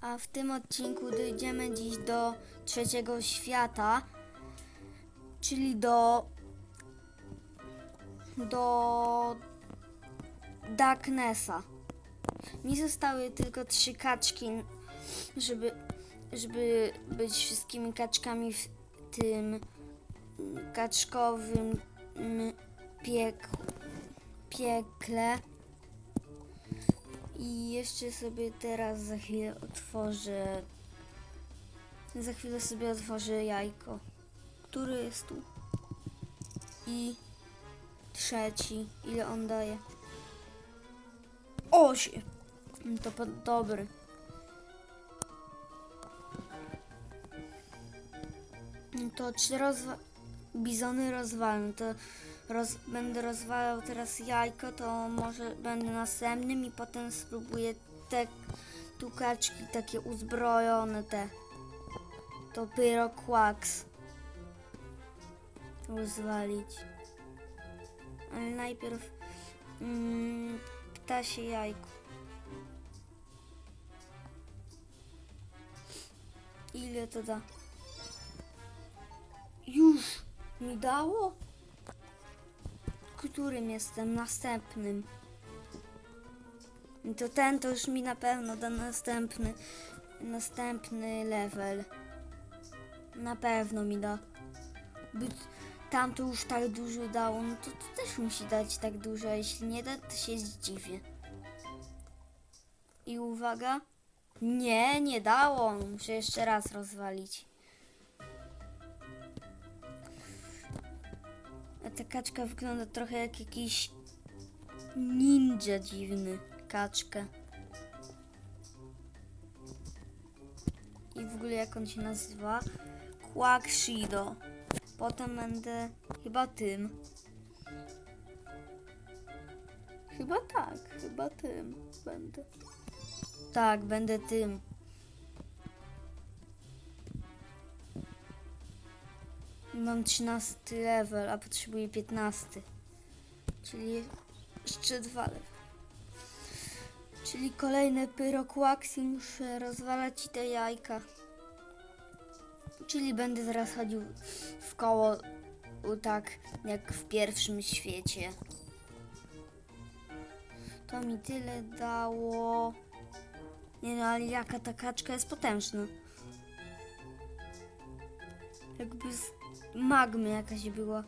A w tym odcinku dojdziemy dziś do trzeciego świata, czyli do do Darknessa. Mi zostały tylko trzy kaczki, żeby, żeby być wszystkimi kaczkami w tym kaczkowym piek, piekle. I jeszcze sobie teraz za chwilę otworzę. Za chwilę sobie otworzę jajko. Który jest tu? I trzeci. Ile on daje? Osiem. To po- dobry. Mm, To czy rozwa- bizony rozwalę, to roz- będę rozwalał teraz jajko, to może będę następnym i potem spróbuję te tu kaczki takie uzbrojone te. To pyrokłaks rozwalić. Ale najpierw mm, ptasie jajko. Ile to da? Już mi dało? Którym jestem? Następnym. To ten to już mi na pewno da następny, następny level. Na pewno mi da. By tam to już tak dużo dało, no to, to też musi dać tak dużo, jeśli nie da, to się zdziwię. I uwaga. Nie, nie dało. Muszę jeszcze raz rozwalić. Ta kaczka wygląda trochę jak jakiś ninja dziwny. Kaczka. I w ogóle jak on się nazywa? Quackshido. Potem będę chyba tym. Chyba tak, chyba tym będę. Tak, będę tym. Mam 13 level, a potrzebuję 15. Czyli jeszcze dwa level. Czyli kolejne pyrokłaksy muszę rozwalać te jajka. Czyli będę teraz chodził w koło tak jak w pierwszym świecie. To mi tyle dało. Nie no, ale jaka ta kaczka jest potężna. Jakby z magmy jakaś była.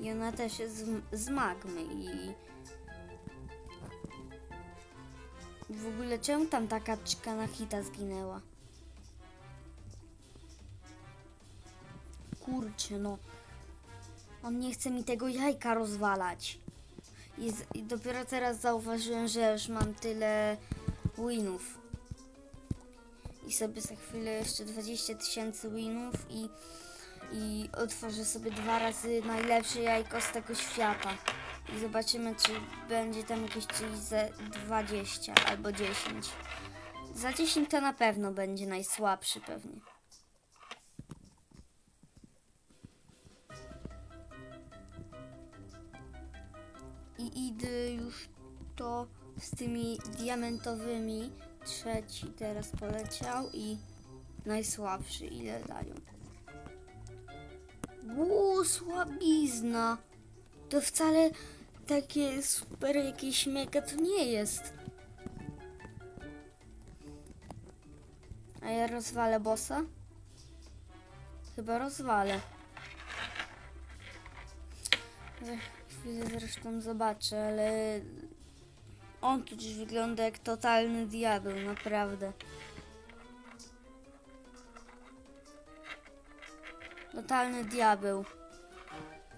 I ona też jest z, z magmy i... W ogóle czemu tam ta kaczka na hita zginęła? Kurczę, no. On nie chce mi tego jajka rozwalać. I, z, I dopiero teraz zauważyłem, że już mam tyle winów. I sobie za chwilę jeszcze 20 tysięcy winów i, i otworzę sobie dwa razy najlepsze jajko z tego świata. I zobaczymy, czy będzie tam jakieś coś za 20 albo 10. Za 10 to na pewno będzie najsłabszy pewnie. I idę już to z tymi diamentowymi. Trzeci teraz poleciał i najsłabszy ile dają. Ło, słabizna. To wcale takie super jakieś mega to nie jest. A ja rozwalę bossa? Chyba rozwalę. Za chwilę zresztą zobaczę, ale on tu dziś wygląda jak totalny diabeł, naprawdę. Totalny diabeł.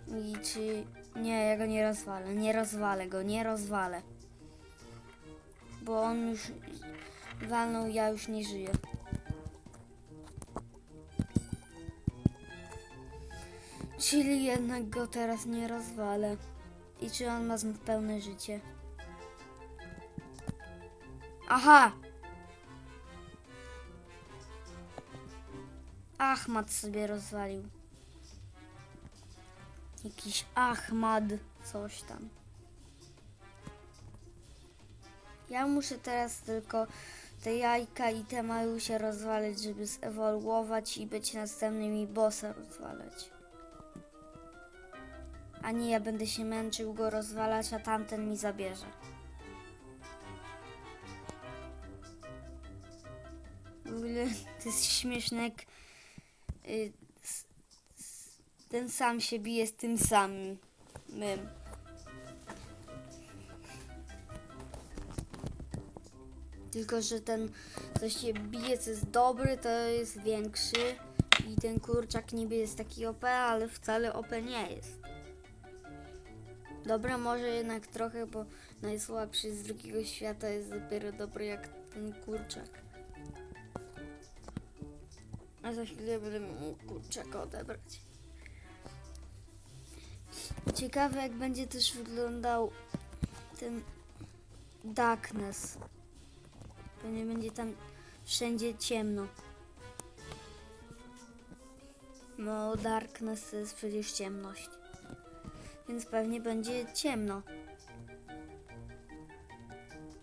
I czy... Nie, ja go nie rozwalę. Nie rozwalę go, nie rozwalę. Bo on już walnął, ja już nie żyję. Czyli jednak go teraz nie rozwalę. I czy on ma pełne życie? Aha! Ahmad sobie rozwalił. Jakiś Ahmad, coś tam. Ja muszę teraz tylko te jajka i te się rozwalać, żeby zewoluować i być następnymi bossa rozwalać. A nie ja będę się męczył go rozwalać, a tamten mi zabierze. W ogóle to jest śmieszne, jak ten sam się bije z tym samym. Mym. Tylko, że ten, co się bije, co jest dobry, to jest większy. I ten kurczak niby jest taki OP, ale wcale OP nie jest. Dobra, może jednak trochę, bo najsłabszy z drugiego świata jest dopiero dobry jak ten kurczak. A za chwilę będę mógł kurczaka odebrać. Ciekawe jak będzie też wyglądał ten Darkness. Pewnie będzie tam wszędzie ciemno. No, Darkness to jest przecież ciemność. Więc pewnie będzie ciemno.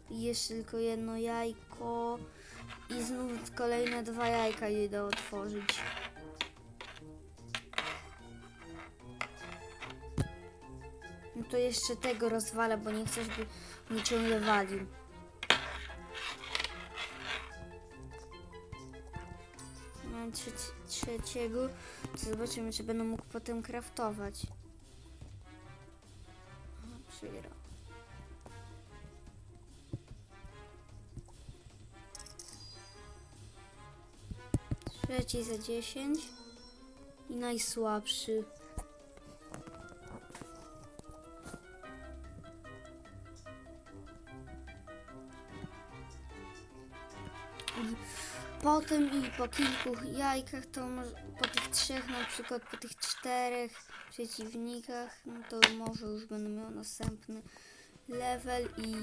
I jeszcze tylko jedno jajko. I znów kolejne dwa jajka idę otworzyć. No to jeszcze tego rozwalę, bo nie chcę, żeby mnie ciągle walił. Mam trzeci, trzeciego. To zobaczymy, czy będę mógł potem kraftować. Aha. Trzeci za 10 i najsłabszy. Potem i po kilku jajkach, to może po tych trzech, na przykład po tych czterech przeciwnikach, no to może już będę miał następny level i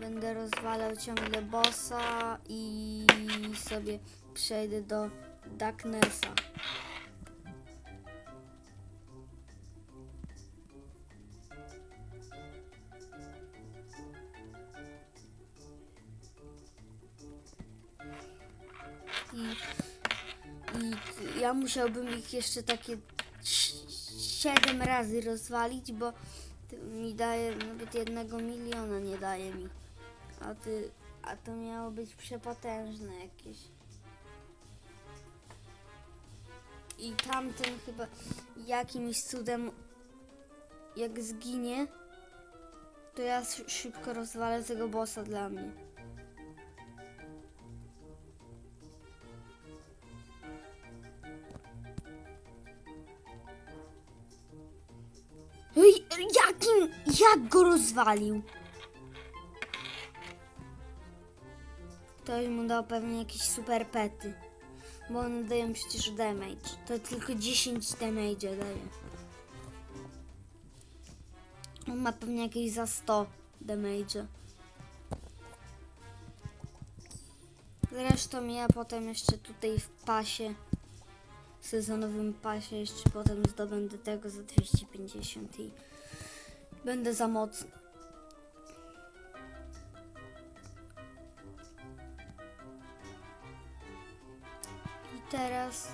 będę rozwalał ciągle bossa i sobie przejdę do Darknessa. I, I ja musiałbym ich jeszcze takie 7 razy rozwalić, bo mi daje nawet jednego miliona nie daje mi. A ty, a to miało być przepotężne jakieś. I tamten chyba jakimś cudem jak zginie, to ja sz- szybko rozwalę tego bossa dla mnie. Jakim, jak go rozwalił? Ktoś mu dał pewnie jakieś super pety. Bo one dają przecież damage. To tylko 10 damage daje. On ma pewnie jakieś za 100 damage. Zresztą ja potem jeszcze tutaj w pasie, sezonowym pasie, jeszcze potem zdobędę tego za 250 i będę za mocny. Teraz,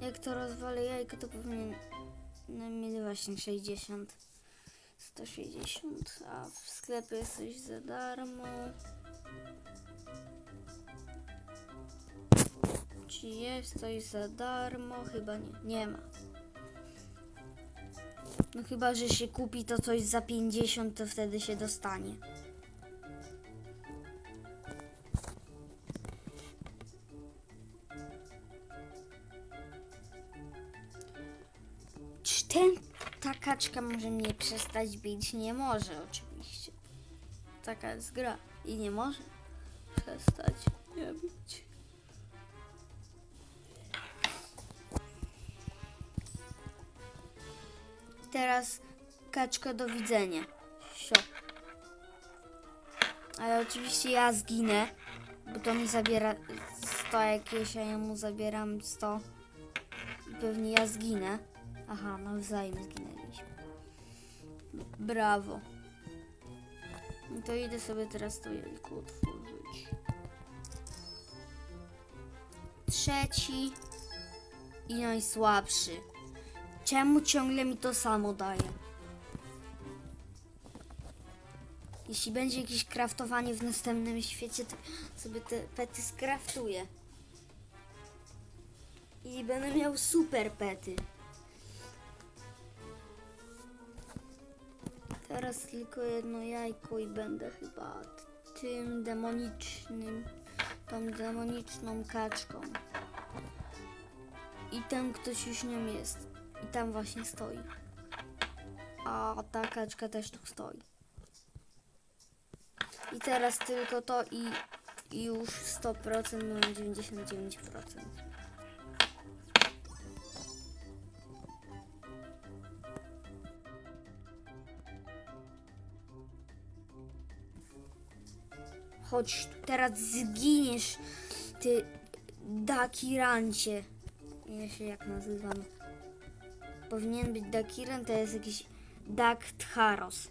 jak to rozwalę jajko, to powinien mieć właśnie 60. 160, a w sklepie jest coś za darmo. Czy jest coś za darmo? Chyba nie. Nie ma. No chyba, że się kupi to coś za 50, to wtedy się dostanie. Może mnie przestać bić? Nie może oczywiście. Taka jest gra i nie może przestać mnie bić. Teraz kaczka do widzenia. Sio. Ale oczywiście ja zginę, bo to mi zabiera 100 jakieś, a ja mu zabieram 100. I pewnie ja zginę. Aha, nawzajem zginęliśmy. Brawo. To idę sobie teraz to jajko otworzyć. trzeci i najsłabszy. Czemu ciągle mi to samo daje? Jeśli będzie jakieś kraftowanie w następnym świecie, to sobie te pety skraftuję. I będę miał super pety. Teraz tylko jedno jajko i będę chyba tym demonicznym, tą demoniczną kaczką. I ten ktoś już nią jest. I tam właśnie stoi. A ta kaczka też tu stoi. I teraz tylko to i, i już 100% mam 99%. Chodź, teraz zginiesz, ty Dakirancie. Ja się jak nazywam. Powinien być Dakiran, to jest jakiś Dak Tcharos.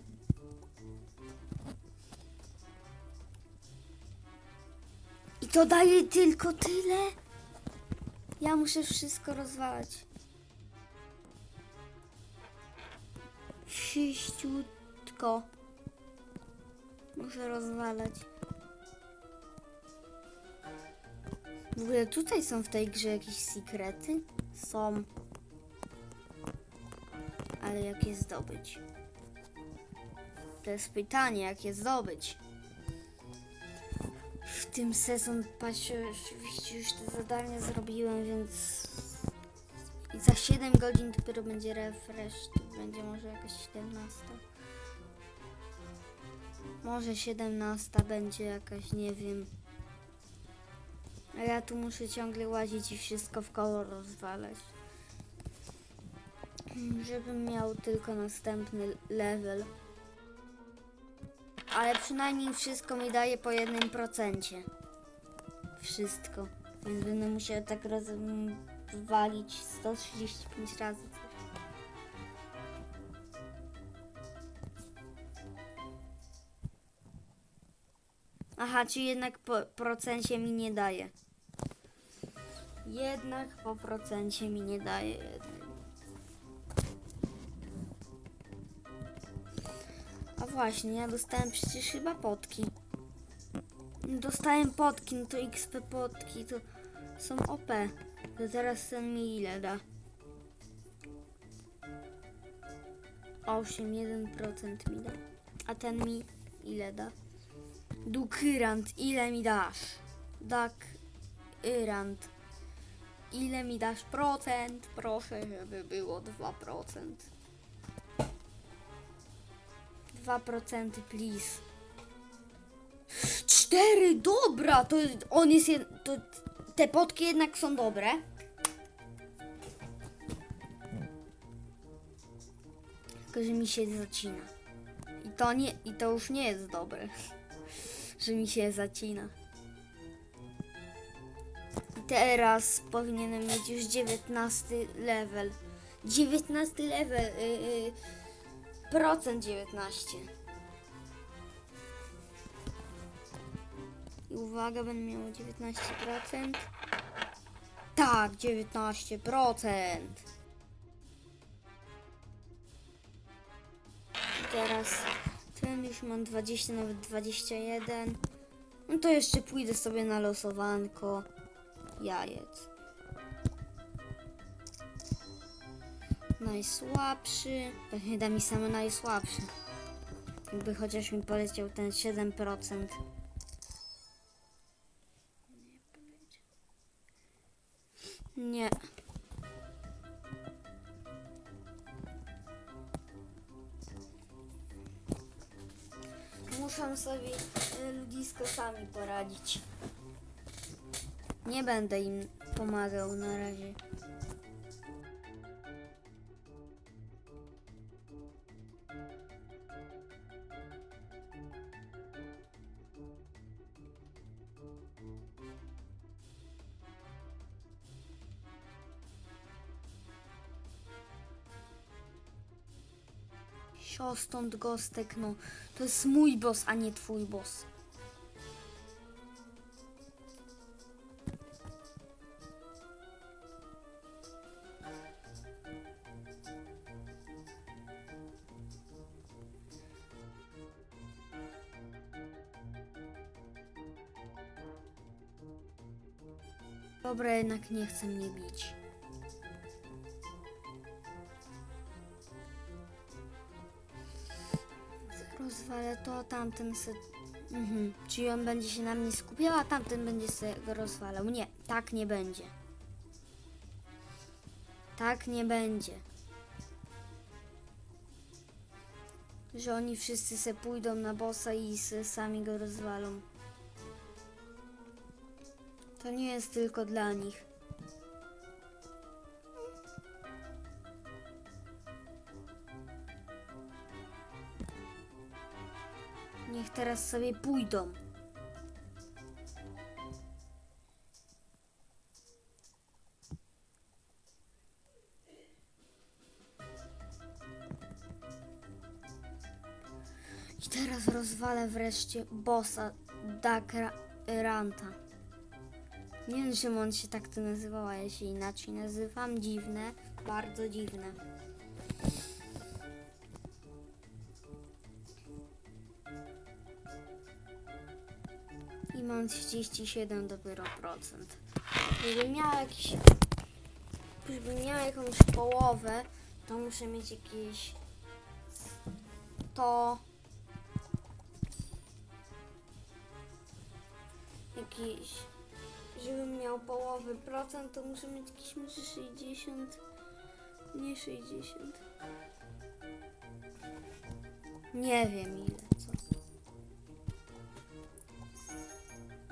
I to daje tylko tyle? Ja muszę wszystko rozwalać. Sześciutko. Muszę rozwalać. W ogóle tutaj są w tej grze jakieś sekrety? Są. Ale jak je zdobyć? To jest pytanie, jak je zdobyć. W tym sezon pasie oczywiście już te zadania zrobiłem, więc i za 7 godzin dopiero będzie refresh, to będzie może jakaś 17. Może 17 będzie jakaś, nie wiem. A ja tu muszę ciągle łazić i wszystko w kolor rozwalać. Żebym miał tylko następny level. Ale przynajmniej wszystko mi daje po jednym procencie. Wszystko. Więc będę musiał tak rozwalić 135 razy. Aha, czy jednak po procencie mi nie daje. Jednak po procencie mi nie daje. A właśnie, ja dostałem przecież chyba potki. Dostałem potki, no to XP potki to są OP. To teraz ten mi ile da? 8, 1% mi da. A ten mi ile da? Dukyrant, ile mi dasz? Dak Yrant. Ile mi dasz procent? Proszę, żeby było 2%. 2% please. 4, dobra, to on jest jed... to te potki jednak są dobre. Tylko, że mi się zacina. I to nie, i to już nie jest dobre że mi się zacina. Teraz powinienem mieć już 19 level. 19 level. Yy, yy, procent 19. I uwaga, będę miał 19%. Tak, 19%. I teraz ten już mam 20, nawet 21. No to jeszcze pójdę sobie na losowanko jajec. Najsłabszy. Pewnie da mi same najsłabszy. Jakby chociaż mi poleciał ten 7%. Nie. Muszą sobie y, ludzisko sami poradzić. Nie będę im pomagał na razie. Sio stąd gostek, no. To jest mój boss, a nie twój boss. Dobra, jednak nie chce mnie bić. Rozwalę to, tamten se... Mhm. Czyli on będzie się na mnie skupiał, a tamten będzie se go rozwalał. Nie, tak nie będzie. Tak nie będzie. Że oni wszyscy se pójdą na bossa i sami go rozwalą. To nie jest tylko dla nich. Niech teraz sobie pójdą. I teraz rozwalę wreszcie bossa Dakranta. Nie wiem, czym on się tak to nazywał, a ja się inaczej nazywam. Dziwne, bardzo dziwne. I mam 37 dopiero procent. Gdybym miała jakiś... Gdybym miała jakąś połowę, to muszę mieć jakieś... 100... Jakieś... Żebym miał połowę procent, to muszę mieć jakieś może 60... Nie 60. Nie wiem ile, co.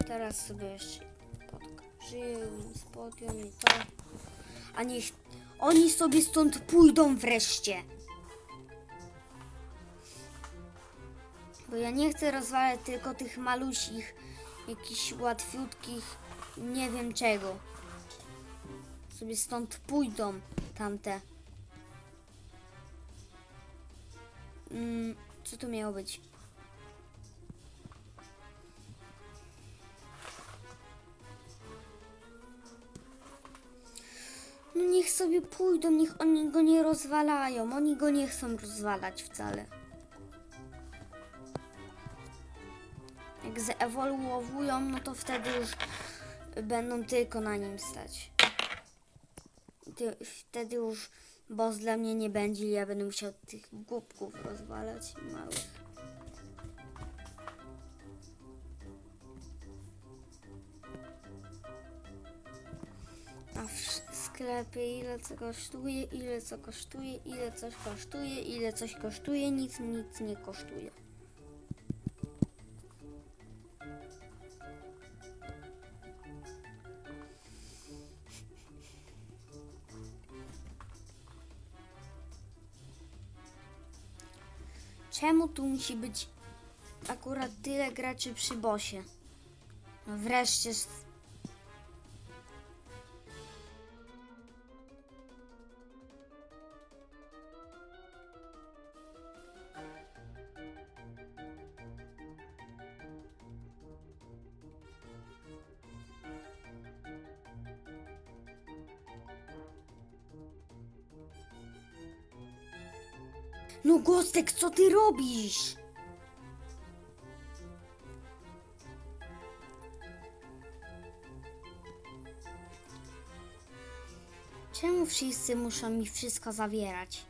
Teraz sobie jeszcze podkrzyję, spodją i to. A niech oni sobie stąd pójdą wreszcie. Bo ja nie chcę rozwalać tylko tych malusich, jakichś łatwiutkich, nie wiem czego. Sobie stąd pójdą tamte. Mm, co to miało być? No niech sobie pójdą, niech oni go nie rozwalają. Oni go nie chcą rozwalać wcale. Jak zeewoluowują, no to wtedy już będą tylko na nim stać. Wtedy już boss dla mnie nie będzie i ja będę musiał tych głupków rozwalać małych. A w sklepie ile co kosztuje, ile co kosztuje, ile coś kosztuje, ile coś kosztuje, nic nic nie kosztuje. Czemu tu musi być akurat tyle graczy przy bosie? No wreszcie. No Gostek, co ty robisz? Czemu wszyscy muszą mi wszystko zawierać?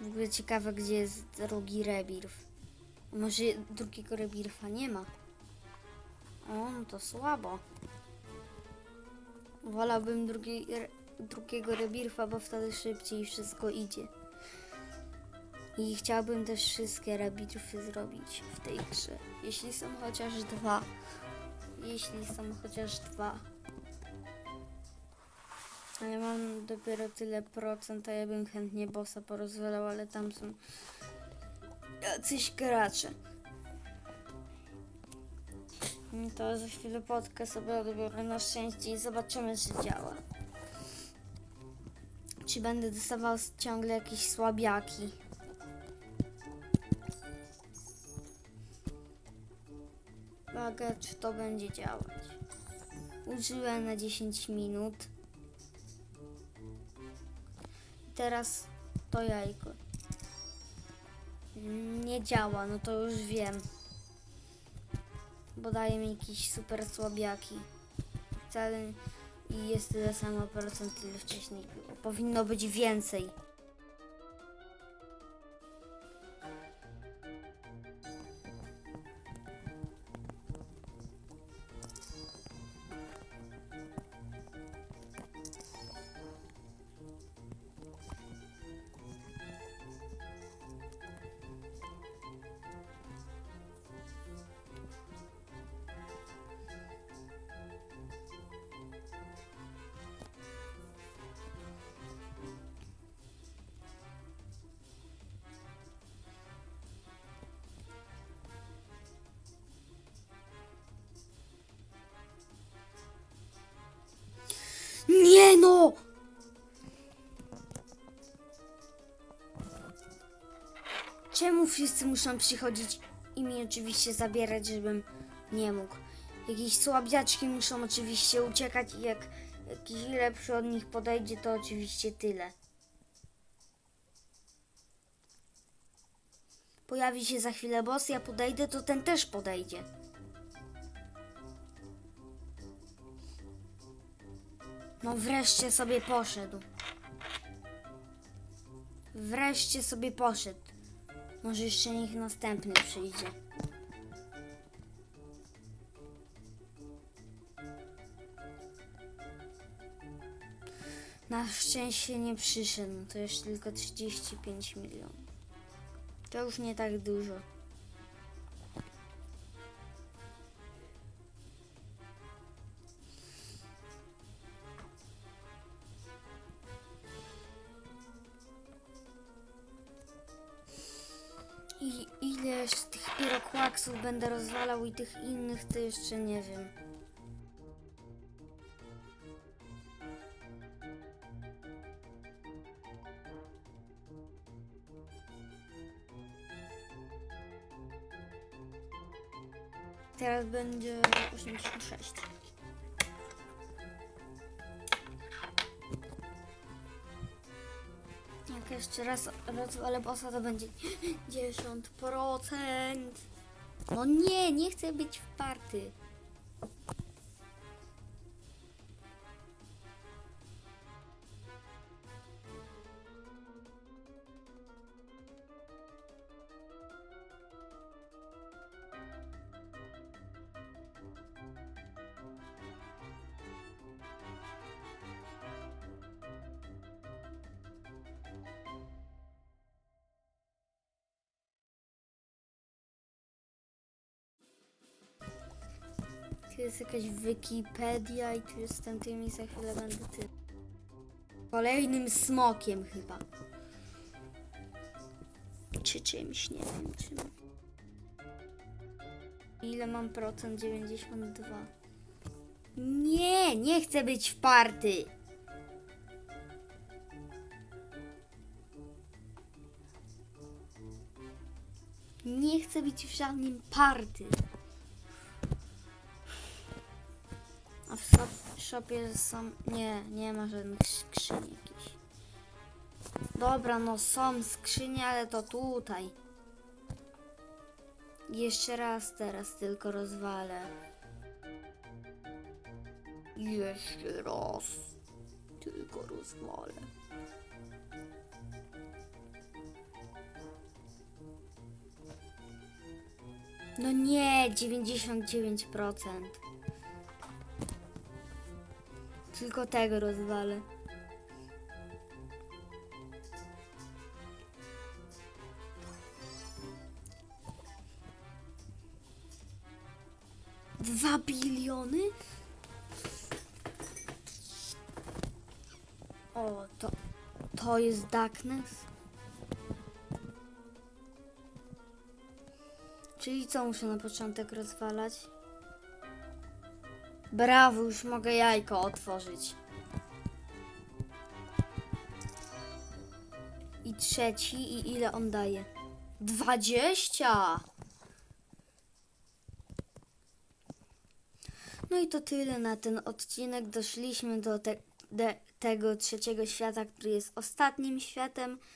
W ogóle ciekawe, gdzie jest drugi rebirw. Może drugiego rebirfa nie ma? O, no to słabo. Wolałbym drugi, drugiego rebirfa, bo wtedy szybciej wszystko idzie. I chciałbym też wszystkie rebirfy zrobić w tej grze. Jeśli są chociaż dwa. Jeśli są chociaż dwa. Ale mam dopiero tyle procent, a ja bym chętnie bossa porozwalał, ale tam są jacyś gracze. To za chwilę potkę sobie odbiorę na szczęście i zobaczymy, czy działa. Czy będę dostawał ciągle jakieś słabiaki. Uwaga, czy to będzie działać. Użyłem na 10 minut. Teraz to jajko. Nie działa, no to już wiem. bo daje mi jakieś super słabiaki. Wcale i jest tyle samo procent, ile wcześniej było. Powinno być więcej. No! Czemu wszyscy muszą przychodzić i mi oczywiście zabierać, żebym nie mógł? Jakieś słabiaczki muszą oczywiście uciekać i jak jakiś lepszy od nich podejdzie, to oczywiście tyle. Pojawi się za chwilę boss, ja podejdę, to ten też podejdzie. No wreszcie sobie poszedł. Wreszcie sobie poszedł. Może jeszcze niech następny przyjdzie. Na szczęście nie przyszedł. To jeszcze tylko 35 milionów. To już nie tak dużo. Pirokłaksów będę rozwalał i tych innych to jeszcze nie wiem. Teraz będzie 86. Jak jeszcze raz rozwalę bossa, to będzie 50%. No nie, nie chcę być wparty. Tu jest jakaś Wikipedia i tu jestem tym i za chwilę będę tym. Kolejnym smokiem chyba. Czy czymś, nie wiem czym. Ile mam procent? 92. Nie, nie chcę być wparty. Nie chcę być w żadnym party. A w shop, shopie są... Nie, nie ma żadnych skrzyń jakichś. Dobra, no są skrzynie, ale to tutaj. Jeszcze raz teraz tylko rozwalę. Jeszcze raz. Tylko rozwalę. No nie, 99%. Tylko tego rozwalę. Dwa biliony? O, to, to jest Darkness? Czyli co muszę na początek rozwalać? Brawo, już mogę jajko otworzyć. I trzeci, i ile on daje? Dwadzieścia! No i to tyle na ten odcinek. Doszliśmy do te, de, tego trzeciego świata, który jest ostatnim światem.